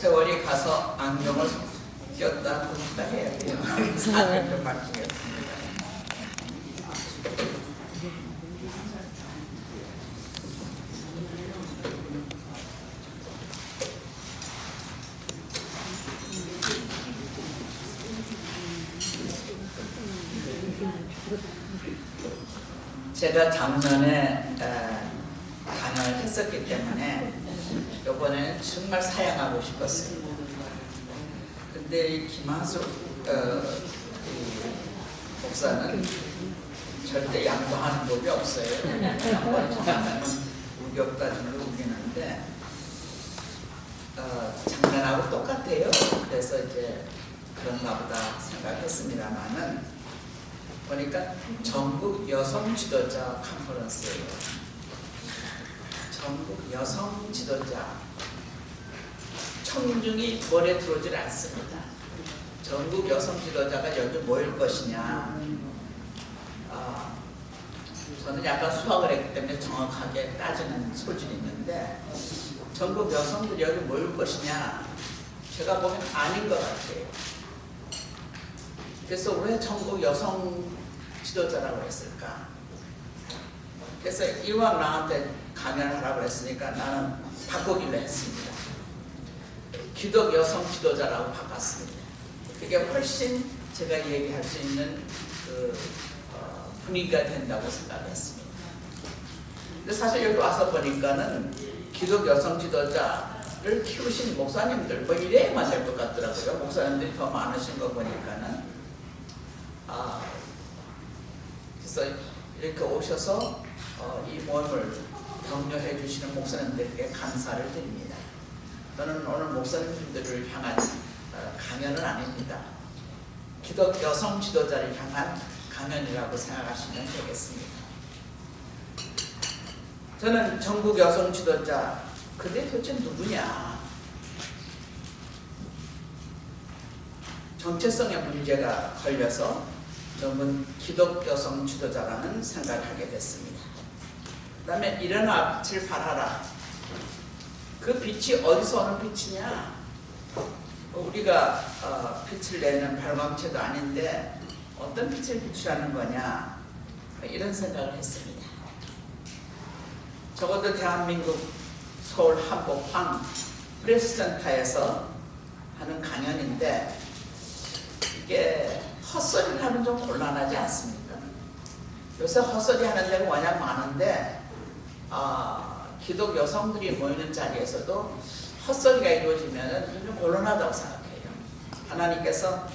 세월이 가서 안경을 꼈다 붓다 해야 돼요. 안경 좀 맞추겠습니다. 제가 작년에 에, 강연을 했었기 때문에 이번에는 정말 사양하고 싶었어요. 근데 이 김하수 어, 이 목사는 절대 양보하는 법이 없어요. 양보하면 우격다짐을 우기는데 어, 작년하고 똑같아요. 그래서 이제 그런가 보다 생각했습니다만은 보니까 전국 여성 지도자 컨퍼런스예요. 전국 여성 지도자 청중이 벌에 들어오질 않습니다. 전국 여성 지도자가 여기 모일 것이냐. 아, 저는 약간 수학을 했기 때문에 정확하게 따지는 소질이 있는데 전국 여성들이 여기 모일 것이냐. 제가 보면 아닌 것 같아요. 그래서 왜 전국 여성 지도자라고 했을까? 그래서 이왕 나한테 강연을 하라고 했으니까 나는 바꾸기로 했습니다. 기독 여성 지도자라고 바꿨습니다. 그게 훨씬 제가 얘기할 수 있는 그 어, 분위기가 된다고 생각했습니다. 근데 사실 여기 와서 보니까는 기독 여성 지도자를 키우신 목사님들 뭐 이래야만 될 것 같더라고요. 목사님들이 더 많으신 거 보니까는 아 그래서 이렇게 오셔서 어, 이 모임을 격려해 주시는 목사님들께 감사를 드립니다. 저는 오늘 목사님들을 향한 어, 강연은 아닙니다. 기독 여성 지도자를 향한 강연이라고 생각하시면 되겠습니다. 저는 전국 여성 지도자 그게 도대체 누구냐? 정체성의 문제가 걸려서 저는 기독 여성 지도자라는 생각을 하게 됐습니다. 그 다음에 일어나 빛을 발하라. 그 빛이 어디서 오는 빛이냐? 우리가 어, 빛을 내는 발광체도 아닌데 어떤 빛을 비추라는 거냐? 이런 생각을 했습니다. 적어도 대한민국 서울 한복황 프레스센터에서 하는 강연인데 이게 헛소리를 하면 좀 곤란하지 않습니까? 요새 헛소리 하는 데가 워낙 많은데 아, 기독 여성들이 모이는 자리에서도 헛소리가 이루어지면 좀 곤란하다고 생각해요. 하나님께서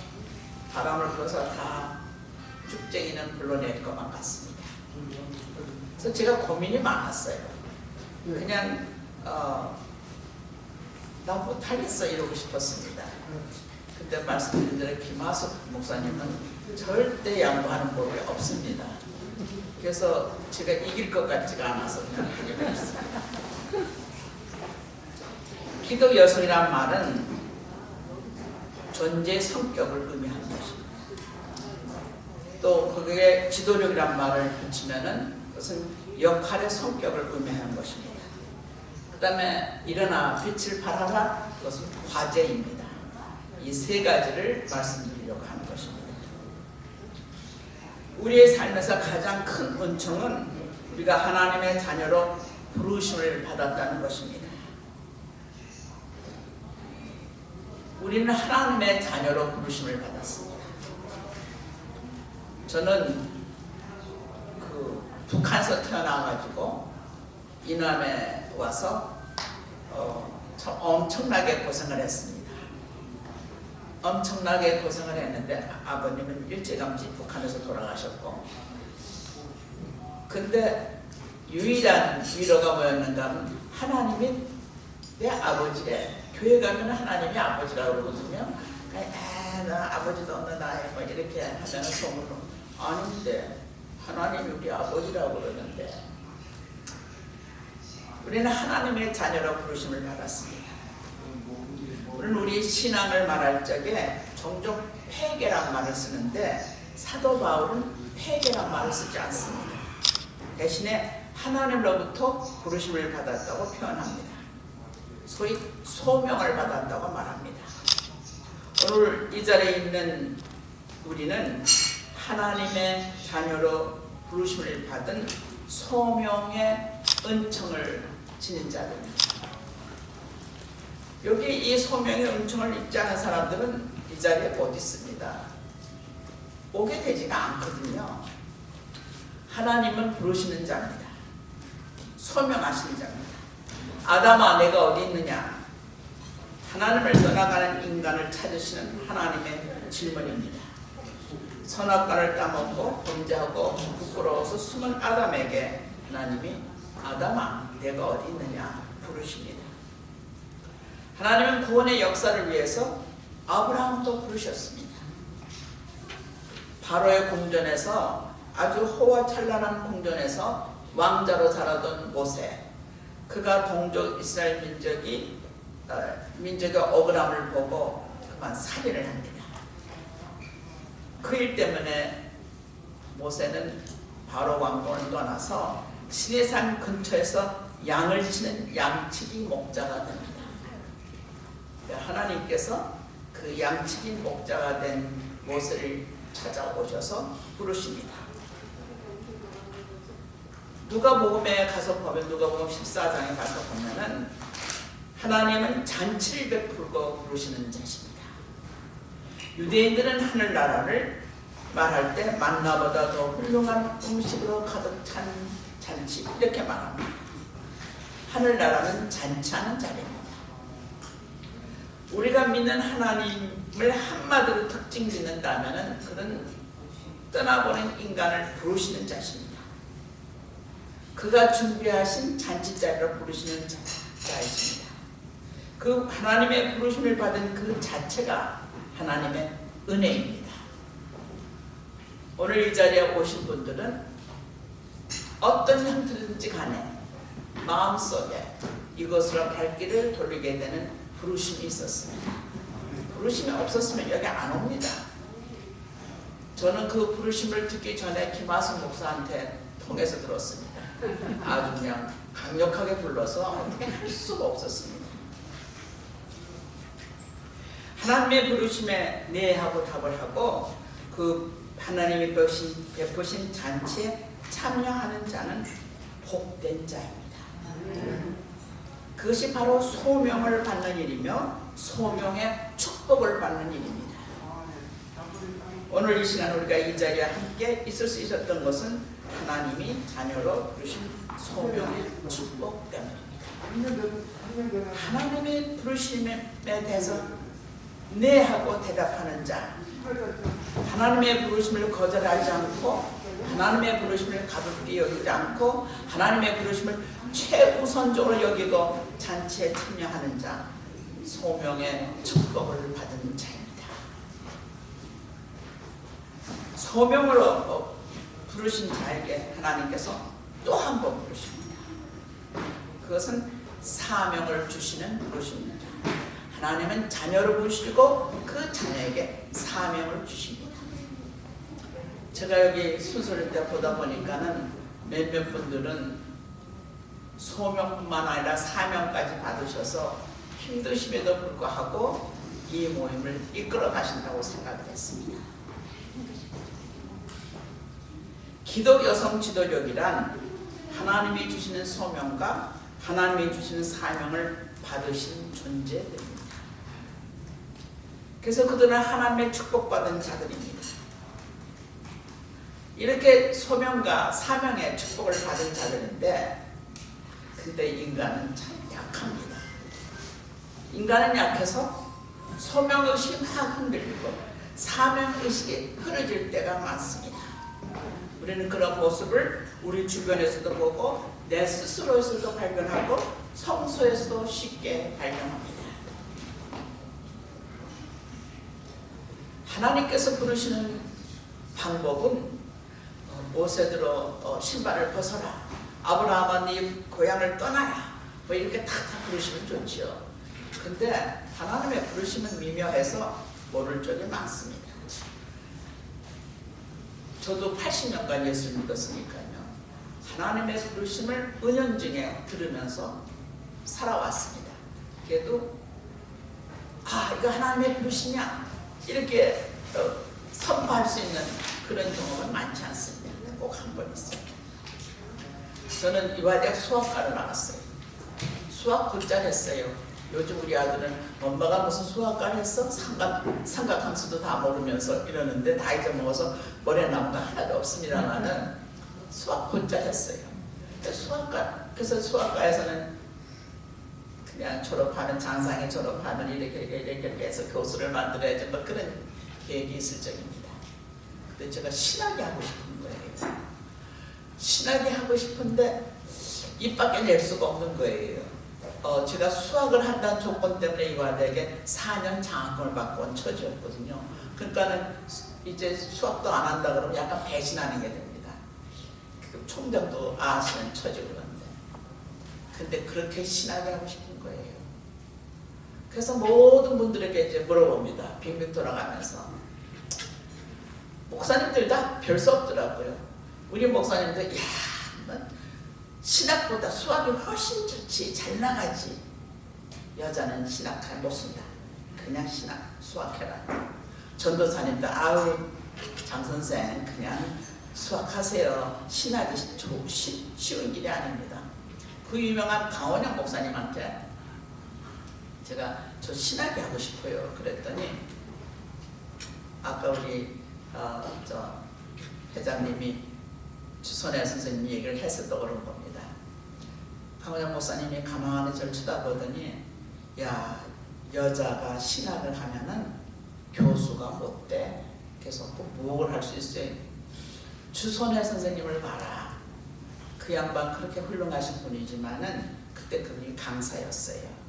바람을 불어서 다 쭉쟁이는 불러낼 것만 같습니다. 그래서 제가 고민이 많았어요. 그냥 어, 나 못하겠어 이러고 싶었습니다. 그때 말씀드린 대로 김하숙 목사님은 절대 양보하는 법이 없습니다. 그래서 제가 이길 것 같지가 않아서 그냥 하게 됐습니다. 기독 여성이란 말은 존재 성격을 의미하는 것입니다. 또 거기에 지도력이란 말을 붙이면은 그것은 역할의 성격을 의미하는 것입니다. 그 다음에 일어나 빛을 발하라 그것은 과제입니다. 이 세 가지를 말씀드리려고 하는 것입니다. 우리의 삶에서 가장 큰 은총은 우리가 하나님의 자녀로 부르심을 받았다는 것입니다. 우리는 하나님의 자녀로 부르심을 받았습니다. 저는 그 북한에서 태어나가지고 이남에 와서 어, 참 엄청나게 고생을 했습니다. 엄청나게 고생을 했는데 아버님은 일찌감치 북한에서 돌아가셨고 근데 유일한 위로가 뭐였는가 하면 하나님이 내 아버지래 교회 가면 하나님이 아버지라고 그러거든요 에나 아버지도 없는 나이 뭐 이렇게 하면 소문으로 아닌데 하나님이 우리 아버지라고 그러는데 우리는 하나님의 자녀로 부르심을 받았습니다 우리는 우리 신앙을 말할 적에 종종 폐계란 말을 쓰는데 사도 바울은 폐계란 말을 쓰지 않습니다. 대신에 하나님으로부터 부르심을 받았다고 표현합니다. 소위 소명을 받았다고 말합니다. 오늘 이 자리에 있는 우리는 하나님의 자녀로 부르심을 받은 소명의 은총을 지닌 자들입니다. 여기 이 소명의 은총을 입지 않은 사람들은 이 자리에 못 있습니다. 오게 되지가 않거든요. 하나님은 부르시는 자입니다. 소명하시는 자입니다. 아담아 내가 어디 있느냐? 하나님을 떠나가는 인간을 찾으시는 하나님의 질문입니다. 선악과를 따먹고 범죄하고 부끄러워서 숨은 아담에게 하나님이 아담아 내가 어디 있느냐 부르십니다. 하나님은 구원의 역사를 위해서 아브라함도 부르셨습니다. 바로의 궁전에서 아주 호화찬란한 궁전에서 왕자로 자라던 모세 그가 동족 이스라엘 민족이 어, 민족의 억울함을 보고 그만 살인을 합니다. 그 일 때문에 모세는 바로 왕궁을 떠나서 시내산 근처에서 양을 치는 양치기 목자가 됩니다. 하나님께서 그 양치기 목자가 된 모세를 찾아오셔서 부르십니다. 누가복음에 가서 보면 누가복음 14장에 가서 보면은 하나님은 잔치를 베풀고 부르시는 자십니다. 유대인들은 하늘나라를 말할 때 만나보다 더 훌륭한 음식으로 가득 찬 잔치 이렇게 말합니다. 하늘나라는 잔치하는 자리입니다. 우리가 믿는 하나님을 한마디로 특징 짓는다면 그는 떠나보낸 인간을 부르시는 자십니다. 그가 준비하신 잔치자리로 부르시는 자, 자이십니다. 그 하나님의 부르심을 받은 그 자체가 하나님의 은혜입니다. 오늘 이 자리에 오신 분들은 어떤 형태든지 간에 마음속에 이것으로 발길을 돌리게 되는 부르심이 있었습니다. 부르심이 없었으면 여기 안 옵니다. 저는 그 부르심을 듣기 전에 김하성 목사한테 통해서 들었습니다. 아주 그냥 강력하게 불러서 어떻게 할 수가 없었습니다. 하나님의 부르심에 네 하고 답을 하고 그 하나님이 베푸신, 베푸신 잔치에 참여하는 자는 복된 자입니다. 그것이 바로 소명을 받는 일이며 소명의 축복을 받는 일입니다. 오늘 이 시간 우리가 이 자리에 함께 있을 수 있었던 것은 하나님이 자녀로 부르신 소명의 축복 때문입니다. 하나님의 부르심에 대해서 네 하고 대답하는 자 하나님의 부르심을 거절하지 않고 하나님의 부르심을 가볍게 여기지 않고 하나님의 부르심을 최우선적으로 여기고 잔치에 참여하는 자 소명의 축복을 받은 자입니다. 소명으로 어, 부르신 자에게 하나님께서 또 한 번 부르십니다. 그것은 사명을 주시는 부르십니다. 하나님은 자녀를 부르시고 그 자녀에게 사명을 주십니다. 제가 여기 순서를 때 보다 보니까는 몇몇 분들은 소명뿐만 아니라 사명까지 받으셔서 힘드심에도 불구하고 이 모임을 이끌어 가신다고 생각했습니다. 기독 여성 지도력이란 하나님이 주시는 소명과 하나님이 주시는 사명을 받으신 존재들입니다. 그래서 그들은 하나님의 축복받은 자들입니다. 이렇게 소명과 사명의 축복을 받은 자들인데 근데 인간은 참 약합니다. 인간은 약해서 소명의식이 막 흔들리고 사명의식이 흐려질 때가 많습니다. 우리는 그런 모습을 우리 주변에서도 보고 내 스스로에서도 발견하고 성소에서도 쉽게 발견합니다. 하나님께서 부르시는 방법은 모세 들어 어, 신발을 벗어라. 아브라함아 네 고향을 떠나라. 뭐 이렇게 탁탁 부르시면 좋지요. 근데 하나님의 부르심은 미묘해서 모를 적이 많습니다. 저도 80년간 예수를 믿었으니까요. 하나님의 부르심을 은연중에 들으면서 살아왔습니다. 자식에게도 아 이거 하나님의 부르시냐 이렇게 어, 선포할 수 있는 그런 경험은 많지 않습니다. 꼭 한 번 있어요. 저는 이화대학 수학과를 나왔어요. 수학 곧잘 했어요. 요즘 우리 아들은 엄마가 무슨 수학과를 했어? 삼각, 삼각함수도 다 모르면서 이러는데 다 잊어먹어서 머리에 남은 거 하나도 없습니다만은 수학 곧잘 했어요. 수학과, 그래서 수학과에서는 졸업하는 장상에 졸업하는 이렇게 이렇게 이렇게 해서 교수를 만들어야지 뭐 그런 계획이 있을 적입니다. 근데 제가 신학이 하고 싶은 거예요. 신학이 하고 싶은데 입 밖에 낼 수가 없는 거예요. 어, 제가 수학을 한다는 조건 때문에 이화대에게 4년 장학금을 받고 온 처지였거든요. 그러니까는 수- 이제 수학도 안 한다 그러면 약간 배신하는 게 됩니다. 그 총장도 아시는 처지 그런데. 근데 그렇게 신학이 하고 싶은. 그래서 모든 분들에게 이제 물어봅니다. 빙빙 돌아가면서. 목사님들 다 별 수 없더라고요. 우리 목사님들, 야, 뭐 신학보다 수학이 훨씬 좋지, 잘 나가지. 여자는 신학 잘 못 쓴다. 그냥 신학, 수학해라. 전도사님도, 아우, 장 선생, 그냥 수학하세요. 신학이 쉬운 길이 아닙니다. 그 유명한 강원영 목사님한테 제가 저 신학이 하고 싶어요. 그랬더니 아까 우리 어, 저 회장님이 주선혜 선생님 얘기를 했었던 그런 겁니다. 강원영 목사님이 가만히 저를 쳐다보더니 야 여자가 신학을 하면은 교수가 못돼. 꼭 무혹을 할 수 있어요. 주선혜 선생님을 봐라. 그 양반 그렇게 훌륭하신 분이지만은 그때 그분이 강사였어요.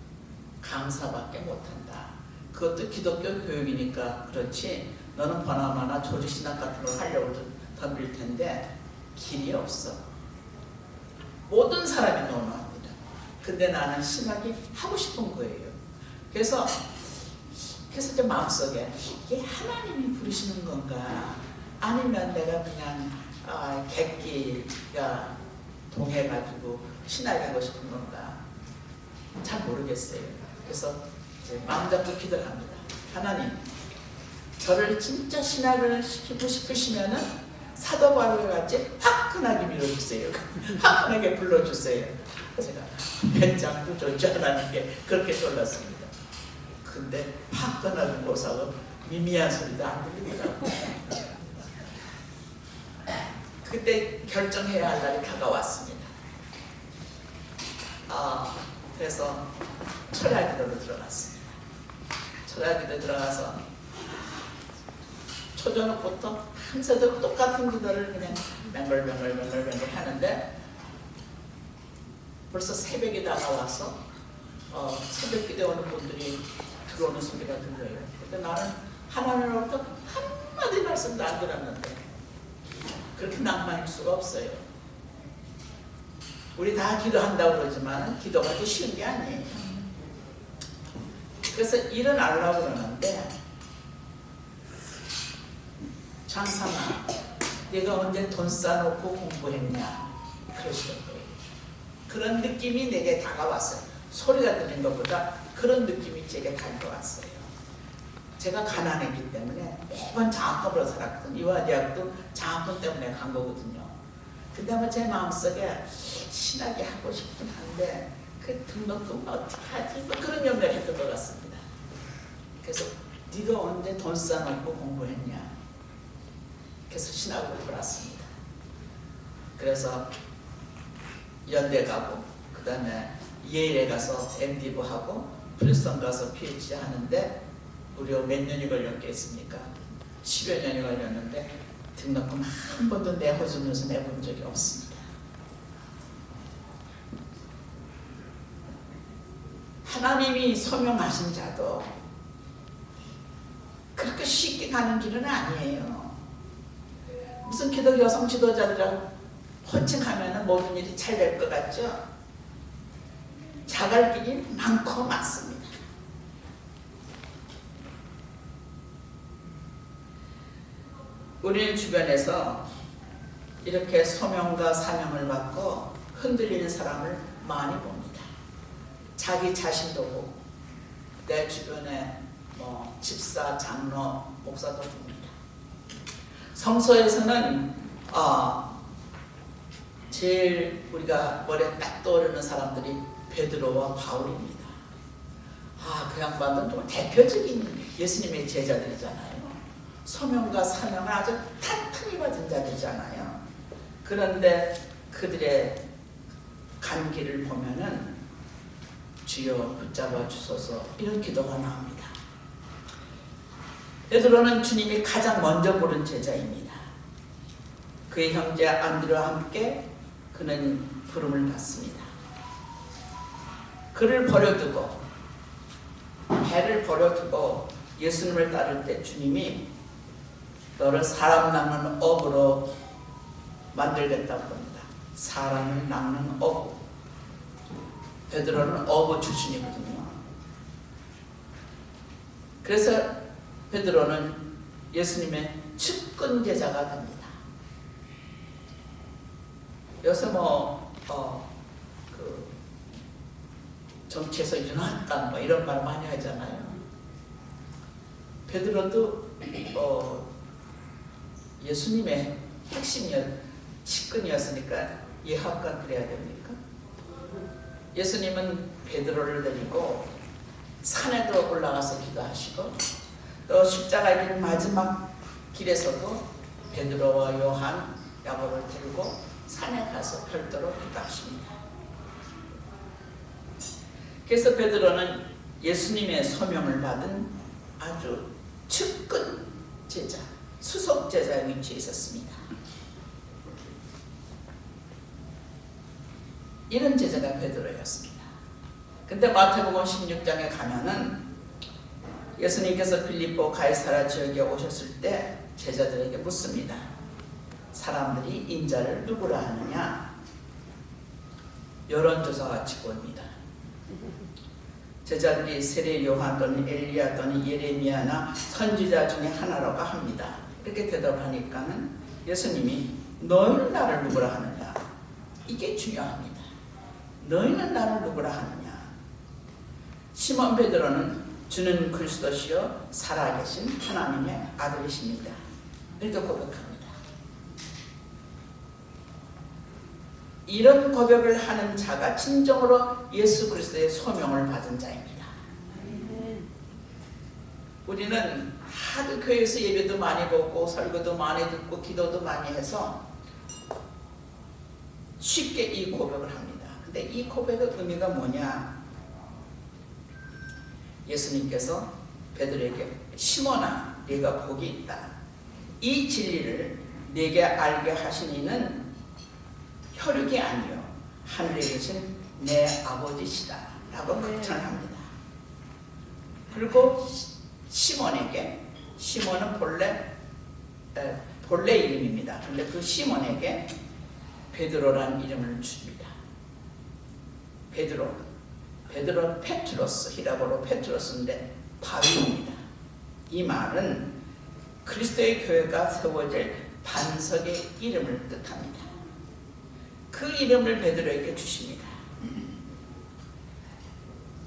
강사밖에 못한다. 그것도 기독교 교육이니까 그렇지. 너는 버나마나 조직 신학 같은 걸 하려고 좀 덤빌 텐데 길이 없어. 모든 사람이 너무합니다. 근데 나는 신학이 하고 싶은 거예요. 그래서 그래서 제 마음속에 이게 하나님이 부르시는 건가 아니면 내가 그냥 아, 객기가 동해가지고 신학이 하고 싶은 건가 잘 모르겠어요. 그래서 이제 마음 잡고 기도를 합니다. 하나님, 저를 진짜 신학을 시키고 싶으시면은 사도 바울 같이 화끈하게 밀어주세요. 화끈하게 불러주세요. 제가 배짱도 좋지 않았는데 그렇게 졸랐습니다. 근데 화끈하게 못하고 미미한 소리도 안 들리더라고요. 그때 결정해야 할 날이 다가왔습니다. 아, 그래서 철야기도로 들어갔습니다. 철야기도 들어가서 초저녁부터 밤새도록 똑같은 기도를 그냥 맹글맹글맹글맹글 하는데 벌써 새벽이 다가와서 어, 새벽 기도 오는 분들이 들어오는 소리가 들려요. 근데 나는 하나님으로부터 한마디 말씀도 안 들었는데 그렇게 낭만일 수가 없어요. 우리 다 기도한다고 그러지만 기도가 그렇게 쉬운 게 아니에요. 그래서 일어나려고 그러는데 장사나 내가 언제 돈 쌓아놓고 공부했냐 그러시는 거예요. 그런 느낌이 내게 다가왔어요. 소리가 들린 것보다 그런 느낌이 제게 다가왔어요. 제가 가난했기 때문에 매번 장학금으로 살았거든요. 이화대학도 장학금 때문에 간 거거든요. 근데 아마 제 마음속에 신학이 하고 싶긴 한데 그 등록금 어떻게 하지? 뭐 그런 염려를 했던 것 같습니다. 그래서 네가 언제 돈 쌓아놓고 공부했냐? 그래서 신학을 골랐습니다. 그래서 연대 가고 그 다음에 예일에 가서 MD부 하고 프리스턴 가서 PhD 하는데 무려 몇 년이 걸렸겠습니까? 10여 년이 걸렸는데 등록금 한 번도 내호주면서 내본 적이 없습니다. 하나님이 소명하신 자도 그렇게 쉽게 가는 길은 아니에요. 무슨 기독 여성 지도자들하고 헌칭하면 모든 일이 잘 될 것 같죠? 자갈 길이 많고 많습니다. 우리 주변에서 이렇게 소명과 사명을 받고 흔들리는 사람을 많이 봅니다. 자기 자신도 보고 내 주변에 뭐 집사, 장로, 목사도 봅니다. 성서에서는 어, 제일 우리가 머리에 딱 떠오르는 사람들이 베드로와 바울입니다. 아, 그 양반은 좀 대표적인 예수님의 제자들이잖아요. 소명과 사명을 아주 탄탄히 받은 자들이잖아요. 그런데 그들의 간기를 보면은 주여 붙잡아 주소서 이런 기도가 나옵니다. 베드로는 주님이 가장 먼저 부른 제자입니다. 그의 형제 안드레와 함께 그는 부름을 받습니다. 그를 버려두고 배를 버려두고 예수님을 따를 때 주님이 너를 사람 낚는 업으로 만들겠다고 합니다. 사람을 낚는 업. 베드로는 어부 출신이거든요. 그래서 베드로는 예수님의 측근 제자가 됩니다. 요새 뭐, 어, 그, 정치에서 윤활감 뭐 이런 말 많이 하잖아요. 베드로도, 어, 예수님의 핵심이었, 측근이었으니까 예합과 그래야 됩니까? 예수님은 베드로를 데리고 산에도 올라가서 기도하시고 또 십자가 길 마지막 길에서도 베드로와 요한, 야고보를 데리고 산에 가서 별도로 기도하십니다. 그래서 베드로는 예수님의 소명을 받은 아주 측근 제자, 수석 제자의 위치에 있었습니다. 이런 제자가 베드로였습니다. 근데 마태복음 16장에 가면은 예수님께서 필리포 가이사라 지역에 오셨을 때 제자들에게 묻습니다. 사람들이 인자를 누구라 하느냐? 여론조사 같이 보입니다. 제자들이 세례 요한 또는 엘리야 또는 예레미야나 선지자 중에 하나라고 합니다. 이렇게 대답하니까는 예수님이 너희는 나를 누구라 하느냐? 이게 중요합니다. 너희는 나를 누구라 하느냐? 시몬 베드로는 주는 그리스도시요 살아계신 하나님의 아들이십니다. 이렇게 고백합니다. 이런 고백을 하는 자가 진정으로 예수 그리스도의 소명을 받은 자입니다. 우리는 하도 교회에서 예배도 많이 보고 설교도 많이 듣고 기도도 많이 해서 쉽게 이 고백을 합니다. 근데 이 고백의 의미가 뭐냐? 예수님께서 베드로에게 시몬아 네가 복이 있다. 이 진리를 내게 알게 하신 이는 혈육이 아니요 하늘에 계신 내 아버지시다 라고 네. 극찬합니다. 그리고 시- 시몬에게 시몬은 본래 에, 본래 이름입니다. 근데 그 시몬에게 베드로라는 이름을 줍니다. 베드로 베드로 페트로스 히라보로 페트로스인데 바위입니다. 이 말은 그리스도의 교회가 세워질 반석의 이름을 뜻합니다. 그 이름을 베드로에게 주십니다.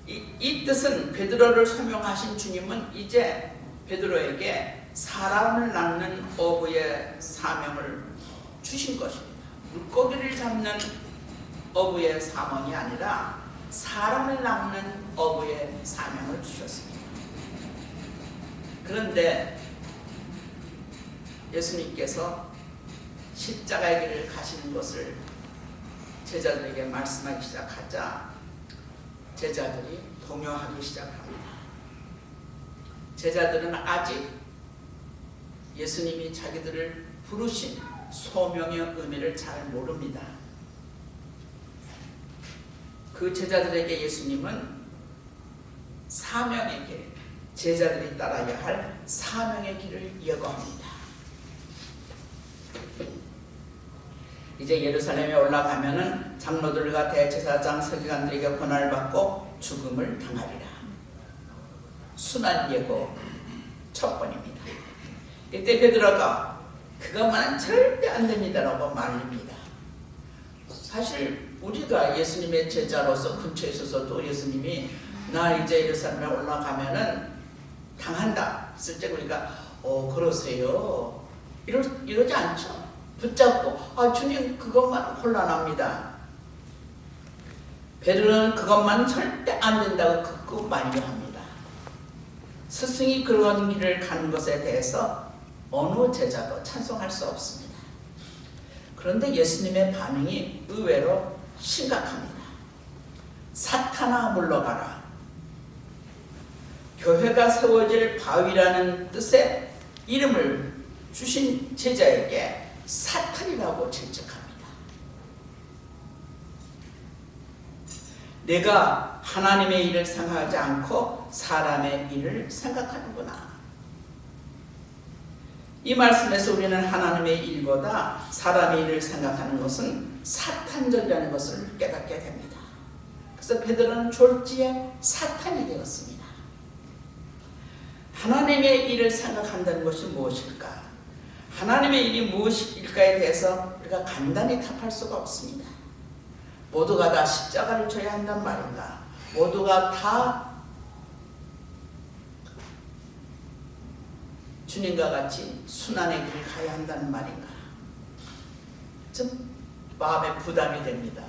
이, 이 뜻은 베드로를 소명하신 주님은 이제 베드로에게 사람을 낳는 어부의 사명을 주신 것입니다. 물고기를 잡는 어부의 사명이 아니라 사람을 낳는 어부의 사명을 주셨습니다. 그런데 예수님께서 십자가의 길을 가시는 것을 제자들에게 말씀하기 시작하자 제자들이 동요하기 시작합니다. 제자들은 아직 예수님이 자기들을 부르신 소명의 의미를 잘 모릅니다. 그 제자들에게 예수님은 사명의 길, 제자들이 따라야 할 사명의 길을 예고합니다. 이제 예루살렘에 올라가면은 장로들과 대제사장 서기관들에게 권한을 받고 죽음을 당하리라. 순한 예고 첫 번입니다. 이때 베드로가 그것만은 절대 안 됩니다라고 말립니다. 사실 우리가 예수님의 제자로서 근처에 있어서도 예수님이 나 이제 예루살렘에 올라가면은 당한다. 했을 때 우리가 어 그러세요. 이러 이러지 않죠. 붙잡고 아 주님 그것만 곤란합니다. 베드로는 그것만 절대 안 된다고 극구 만류합니다. 스승이 그런 길을 가는 것에 대해서 어느 제자도 찬성할 수 없습니다. 그런데 예수님의 반응이 의외로 심각합니다. 사탄아 물러가라. 교회가 세워질 바위라는 뜻의 이름을 주신 제자에게 사탄이라고 질책합니다. 내가 하나님의 일을 생각하지 않고 사람의 일을 생각하는구나. 이 말씀에서 우리는 하나님의 일보다 사람의 일을 생각하는 것은 사탄적이라는 것을 깨닫게 됩니다. 그래서 베드로는 졸지에 사탄이 되었습니다. 하나님의 일을 생각한다는 것이 무엇일까? 하나님의 일이 무엇일까에 대해서 우리가 간단히 답할 수가 없습니다. 모두가 다 십자가를 져야 한단 말인가? 모두가 다 주님과 같이 순환의 길을 가야 한다는 말인가? 좀 마음에 부담이 됩니다.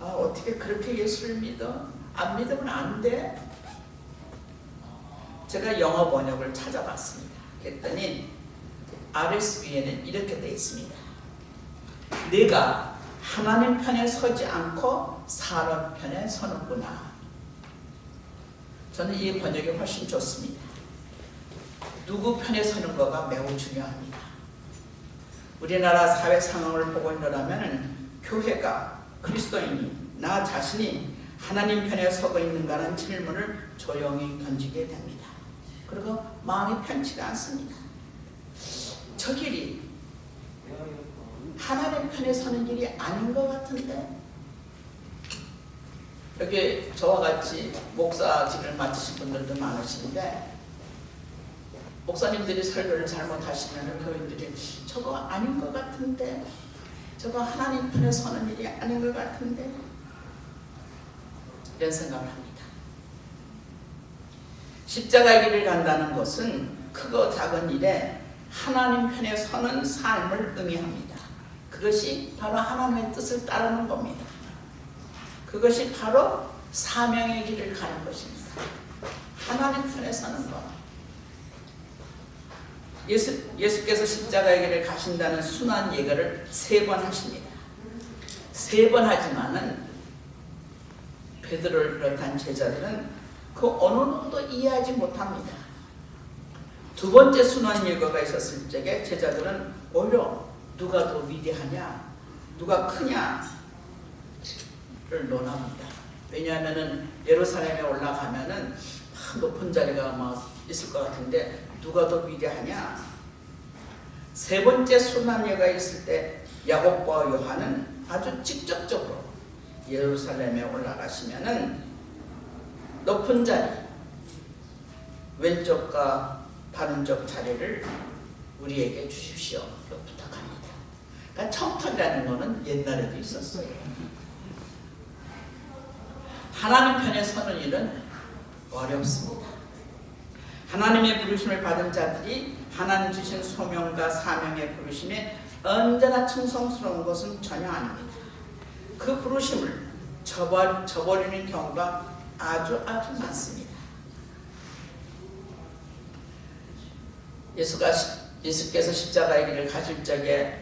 아, 어떻게 그렇게 예수를 믿어? 안 믿으면 안 돼? 제가 영어 번역을 찾아봤습니다. 그랬더니 RSV에는 이렇게 되어 있습니다. 내가 하나님 편에 서지 않고 사람 편에 서는구나. 저는 이 번역이 훨씬 좋습니다. 누구 편에 서는 거가 매우 중요합니다. 우리나라 사회 상황을 보고 있노라면 교회가 그리스도인이 나 자신이 하나님 편에 서고 있는가라는 질문을 조용히 던지게 됩니다. 그리고 마음이 편치가 않습니다. 저 길이 하나님 편에 서는 길이 아닌 것 같은데 여기 저와 같이 목사직을 맡으신 분들도 많으신데 목사님들이 설교를 잘못하시면 교인들이 저거 아닌 것 같은데 저거 하나님 편에 서는 일이 아닌 것 같은데 이런 생각을 합니다. 십자가 길을 간다는 것은 크고 작은 일에 하나님 편에 서는 삶을 의미합니다. 그것이 바로 하나님의 뜻을 따르는 겁니다. 그것이 바로 사명의 길을 가는 것입니다. 하나님 편에 서는 것. 예수, 예수께서 십자가의 길을 가신다는 순한 예가를 세 번 하십니다. 세 번 하지만은 베드로를 비롯한 제자들은 그 어느 놈도 이해하지 못합니다. 두 번째 순환 예거가 있었을 적에 제자들은 오히려 누가 더 위대하냐, 누가 크냐를 논합니다. 왜냐하면은 예루살렘에 올라가면은 높은 자리가 막 있을 것 같은데 누가 더 위대하냐? 세 번째 순환 예가 있을 때 야곱과 요한은 아주 직접적으로 예루살렘에 올라가시면은 높은 자리 왼쪽과 바른쪽 자리를 우리에게 주십시오. 부탁합니다. 그러니까 청탁이라는 거는 옛날에도 있었어요. 하나님 편에 서는 일은 어렵습니다. 하나님의 부르심을 받은 자들이 하나님 주신 소명과 사명의 부르심에 언제나 충성스러운 것은 전혀 아닙니다. 그 부르심을 저버, 저버리는 경우가 아주 아주 많습니다. 예수가 예수께서 십자가의 길을 가실 적에